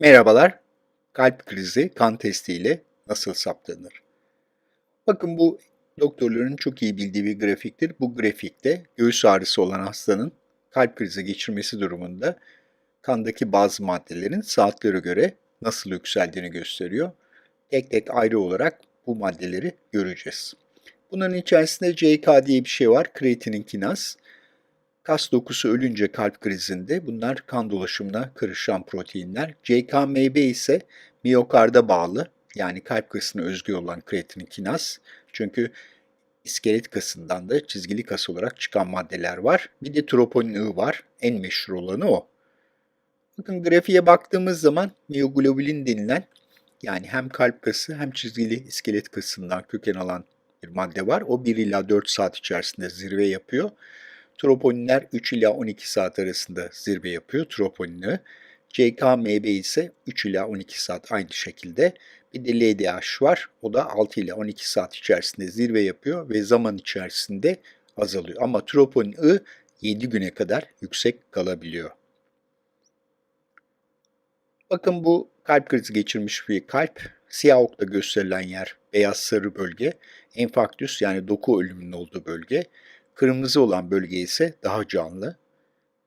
Merhabalar. Kalp krizi kan testiyle nasıl saptanır? Bakın bu doktorların çok iyi bildiği bir grafiktir. Bu grafikte göğüs ağrısı olan hastanın kalp krizi geçirmesi durumunda kandaki bazı maddelerin saatlere göre nasıl yükseldiğini gösteriyor. Tek tek ayrı olarak bu maddeleri göreceğiz. Bunların içerisinde CK diye bir şey var. Kreatinin kinaz. Kas dokusu ölünce kalp krizinde bunlar kan dolaşımına karışan proteinler. CKMB ise miyokarda bağlı yani kalp kasına özgü olan kreatinin kinaz. Çünkü iskelet kasından da çizgili kas olarak çıkan maddeler var. Bir de troponin I var. En meşhur olanı o. Bakın grafiğe baktığımız zaman miyoglobulin denilen yani hem kalp kası hem çizgili iskelet kasından köken alan bir madde var. O 1 ila 4 saat içerisinde zirve yapıyor. Troponinler 3 ila 12 saat arasında zirve yapıyor troponini. CKMB ise 3 ila 12 saat aynı şekilde. Bir de LDH var. O da 6 ila 12 saat içerisinde zirve yapıyor ve zaman içerisinde azalıyor. Ama troponin I 7 güne kadar yüksek kalabiliyor. Bakın bu kalp krizi geçirmiş bir kalp. Siyah okta gösterilen yer beyaz sarı bölge. Enfarktüs yani doku ölümünün olduğu bölge. Kırmızı olan bölge ise daha canlı.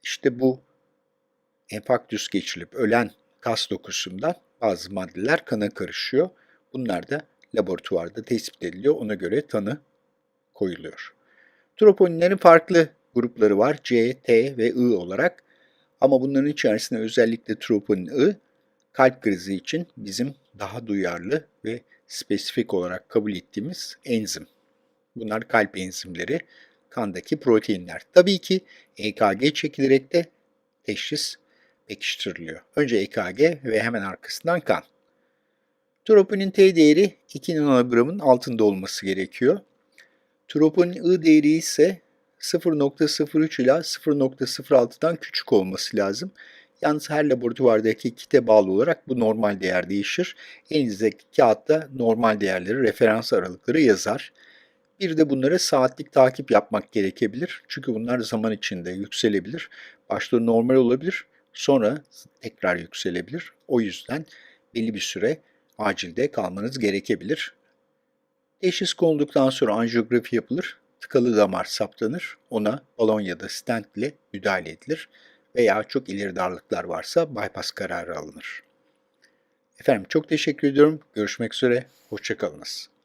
İşte bu enfarktüs geçirilip ölen kas dokusundan bazı maddeler kana karışıyor. Bunlar da laboratuvarda tespit ediliyor. Ona göre tanı koyuluyor. Troponinlerin farklı grupları var. C, T ve I olarak. Ama bunların içerisinde özellikle troponin I kalp krizi için bizim daha duyarlı ve spesifik olarak kabul ettiğimiz enzim. Bunlar kalp enzimleri, kandaki proteinler. Tabii ki EKG çekilerek de teşhis pekiştiriliyor. Önce EKG ve hemen arkasından kan. Troponin T değeri 2 nanogramın altında olması gerekiyor. Troponin I değeri ise 0.03 ila 0.06'dan küçük olması lazım. Yalnız her laboratuvardaki kite bağlı olarak bu normal değer değişir. Elinizdeki kağıtta normal değerleri, referans aralıkları yazar. Bir de bunları saatlik takip yapmak gerekebilir. Çünkü bunlar zaman içinde yükselebilir. Başta normal olabilir, sonra tekrar yükselebilir. O yüzden belli bir süre acilde kalmanız gerekebilir. Teşhis konulduktan sonra anjiyografi yapılır, tıkalı damar saptanır, ona balon ya da stent ile müdahale edilir veya çok ileri darlıklar varsa bypass kararı alınır. Efendim çok teşekkür ediyorum. Görüşmek üzere. Hoşçakalınız.